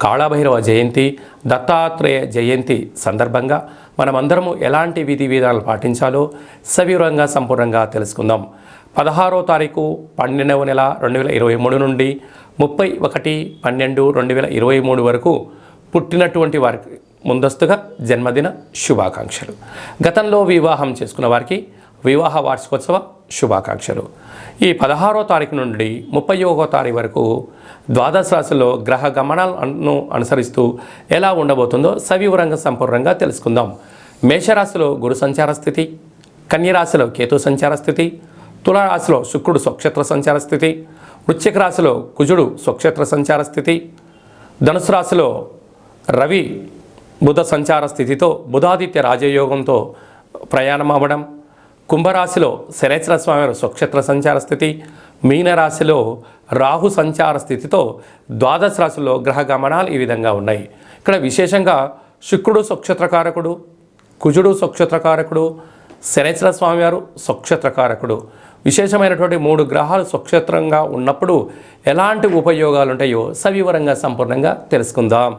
కాళభైరవ జయంతి దత్తాత్రేయ జయంతి సందర్భంగా మనమందరము ఎలాంటి విధి విధానాలు పాటించాలో సవివరంగా సంపూర్ణంగా తెలుసుకుందాం. పదహారో తారీఖు పన్నెండవ నెల రెండు వేల ఇరవై మూడు నుండి ముప్పై ఒకటి పన్నెండు రెండు వేల ఇరవై మూడు వరకు పుట్టినటువంటి వారికి ముందస్తుగా జన్మదిన శుభాకాంక్షలు. గతంలో వివాహం చేసుకున్న వారికి వివాహ వార్షికోత్సవ శుభాకాంక్షలు. ఈ పదహారో తారీఖు నుండి ముప్పై ఒకో తారీఖు వరకు ద్వాదశ రాశిలో గ్రహ గమనాలను అనుసరిస్తూ ఎలా ఉండబోతుందో సవివరంగా సంపూర్ణంగా తెలుసుకుందాం. మేషరాశిలో గురు సంచార స్థితి కన్యరాశిలో కేతు సంచార స్థితి తులారాశిలో శుక్రుడు స్వక్షేత్ర సంచార స్థితి వృశ్చిక రాశిలో కుజుడు స్వక్షేత్ర సంచార స్థితి ధనుసు రాశిలో రవి బుధ సంచార స్థితితో బుధాదిత్య రాజయోగంతో ప్రయాణం అవ్వడం కుంభరాశిలో శనేశ్వర స్వామివారి స్వక్షేత్ర సంచార స్థితి మీనరాశిలో రాహు సంచార స్థితితో ద్వాదశ రాశిలో గ్రహ గమనాలు ఈ విధంగా ఉన్నాయి. ఇక్కడ విశేషంగా శుక్రుడు స్వక్షేత్రకారకుడు కుజుడు స్వక్షేత్రకారకుడు శనేశ్వర స్వామివారు స్వక్షేత్రకారకుడు. విశేషమైనటువంటి మూడు గ్రహాలు స్వక్షేత్రంగా ఉన్నప్పుడు ఎలాంటి ఉపయోగాలు ఉంటాయో సవివరంగా సంపూర్ణంగా తెలుసుకుందాం.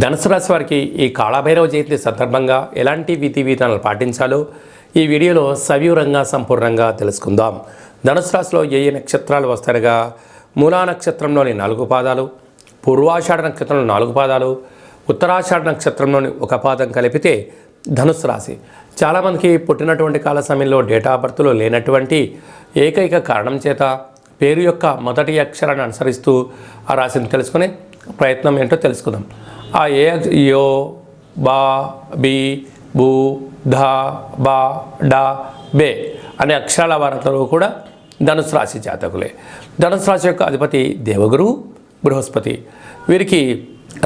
ధనుసు రాశి వారికి ఈ కాళభైరవ జయంతి సందర్భంగా ఎలాంటి విధి విధానాలు పాటించాలో ఈ వీడియోలో సవివరంగా సంపూర్ణంగా తెలుసుకుందాం. ధనుసు రాశిలో ఏ ఏ నక్షత్రాలు వస్తారుగా మూలా నక్షత్రంలోని నాలుగు పాదాలు పూర్వాషాఢ నక్షత్రంలో నాలుగు పాదాలు ఉత్తరాషాఢ నక్షత్రంలోని ఒక పాదం కలిపితే ధనుసు రాశి. చాలామందికి పుట్టినటువంటి కాల సమయంలో డేటా ఆఫ్ బర్త్లో లేనటువంటి ఏకైక కారణం చేత పేరు యొక్క మొదటి అక్షరాన్ని అనుసరిస్తూ ఆ రాశిని తెలుసుకునే ప్రయత్నం ఏంటో తెలుసుకుందాం. ఆ ఏ యో బా బి బు ధ బా డా బే అనే అక్షరాల వారందరూ కూడా ధనుసు రాశి జాతకులే. ధనుసు రాశి యొక్క అధిపతి దేవగురు బృహస్పతి. వీరికి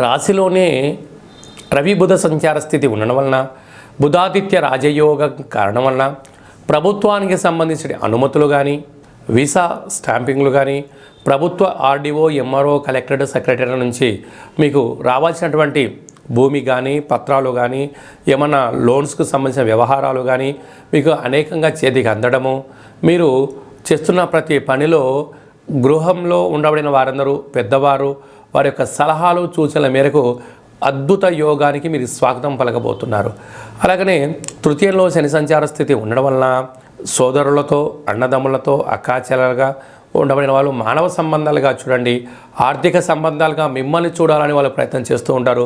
రాశిలోనే రవి బుధ సంచార స్థితి ఉండడం వలన బుధాదిత్య రాజయోగం కారణం వలన ప్రభుత్వానికి సంబంధించిన అనుమతులు కానీ వీసా స్టాంపింగ్లు కానీ ప్రభుత్వ ఆర్డీఓ ఎంఆర్ఓ కలెక్టరేట్ సెక్రటరీ నుంచి మీకు రావాల్సినటువంటి భూమి కానీ పత్రాలు కానీ ఏమన్నా లోన్స్కు సంబంధించిన వ్యవహారాలు కానీ మీకు అనేకంగా చేతికి అందడము. మీరు చేస్తున్న ప్రతి పనిలో గృహంలో ఉండబడిన వారందరూ పెద్దవారు వారి యొక్క సలహాలు సూచనల మేరకు అద్భుత యోగానికి మీరు స్వాగతం పలకబోతున్నారు. అలాగనే తృతీయంలో శని సంచార స్థితి ఉండడం వలన సోదరులతో అన్నదమ్ములతో అక్కాచెల్లలుగా ఉండబడిన వాళ్ళు మానవ సంబంధాలుగా చూడండి ఆర్థిక సంబంధాలుగా మిమ్మల్ని చూడాలని వాళ్ళు ప్రయత్నం చేస్తూ ఉంటారు.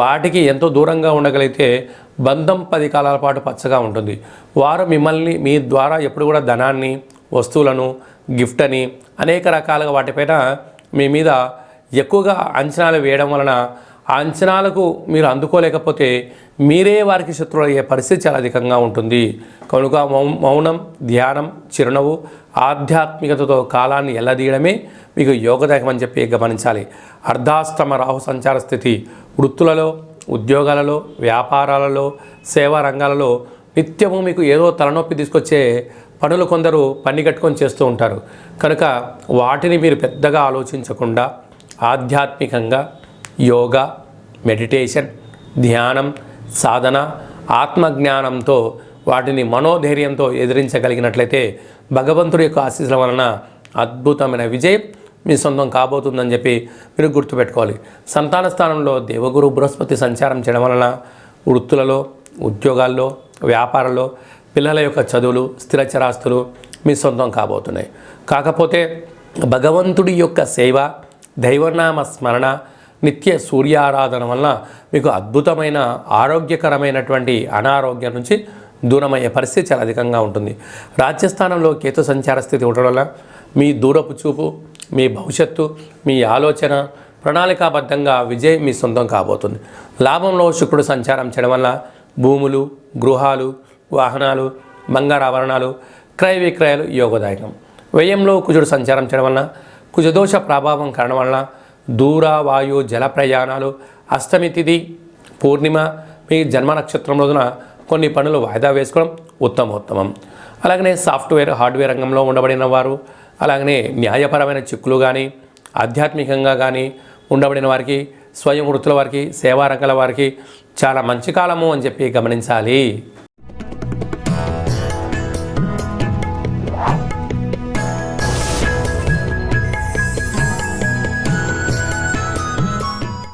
వాటికి ఎంతో దూరంగా ఉండగలిగితే బంధం పది కాలాల పాటు పచ్చగా ఉంటుంది. వారు మిమ్మల్ని మీ ద్వారా ఎప్పుడు కూడా ధనాన్ని వస్తువులను గిఫ్ట్ అని అనేక రకాలుగా వాటిపైన మీ మీద ఎక్కువగా అంచనాలు వేయడం వలన ఆ అంచనాలకు మీరు అందుకోలేకపోతే మీరే వారికి శత్రువులు అయ్యే పరిస్థితి చాలా అధికంగా ఉంటుంది. కనుక మౌ- మౌనం ధ్యానం చిరునవ్వు ఆధ్యాత్మికతతో కాలాన్ని ఎల్లదీయడమే మీకు యోగదాయకం అని చెప్పి గమనించాలి. అర్ధాష్టమ రాహు సంచార స్థితి వృత్తులలో ఉద్యోగాలలో వ్యాపారాలలో సేవా రంగాలలో నిత్యము మీకు ఏదో తలనొప్పి తీసుకొచ్చే పనులు కొందరు పని కట్టుకొని చేస్తూ ఉంటారు. కనుక వాటిని మీరు పెద్దగా ఆలోచించకుండా ఆధ్యాత్మికంగా యోగా మెడిటేషన్ ధ్యానం సాధన ఆత్మజ్ఞానంతో వాటిని మనోధైర్యంతో ఎదిరించగలిగినట్లయితే భగవంతుడి యొక్క ఆశీస్సుల వలన అద్భుతమైన విజయం మీ సొంతం కాబోతుందని చెప్పి మీరు గుర్తుపెట్టుకోవాలి. సంతాన స్థానంలో దేవగురు బృహస్పతి సంచారం చేయడం వలన వృత్తులలో ఉద్యోగాల్లో వ్యాపారంలో పిల్లల యొక్క చదువులు స్థిరచరాస్తులు మీ సొంతం కాబోతున్నాయి. కాకపోతే భగవంతుడి యొక్క సేవ దైవనామ స్మరణ నిత్య సూర్యారాధన వలన మీకు అద్భుతమైన ఆరోగ్యకరమైనటువంటి అనారోగ్యం నుంచి దూరమయ్యే పరిస్థితి చాలా అధికంగా ఉంటుంది. రాజ్యస్థానంలో కేతు సంచార స్థితి ఉండడం వల్ల మీ దూరపు చూపు మీ భవిష్యత్తు మీ ఆలోచన ప్రణాళికాబద్ధంగా విజయం మీ సొంతం కాబోతుంది. లాభంలో శుక్రుడు సంచారం చేయడం వల్ల భూములు గృహాలు వాహనాలు బంగారు ఆభరణాలు క్రయ విక్రయాలు యోగదాయకం. వ్యయంలో కుజుడు సంచారం చేయడం వలన కుజదోష ప్రభావం కారణం వలన దూర వాయు జల ప్రయాణాలు అష్టమి తిథి పూర్ణిమ మీ జన్మ నక్షత్రం రోజున కొన్ని పనులు వాయిదా వేసుకోవడం ఉత్తమోత్తమం. అలాగనే సాఫ్ట్వేర్ హార్డ్వేర్ రంగంలో ఉండబడిన వారు అలాగనే న్యాయపరమైన చిక్కులు కానీ ఆధ్యాత్మికంగా కానీ ఉండబడిన వారికి స్వయం వృత్తుల వారికి సేవా రంగాల వారికి చాలా మంచి కాలము అని చెప్పి గమనించాలి.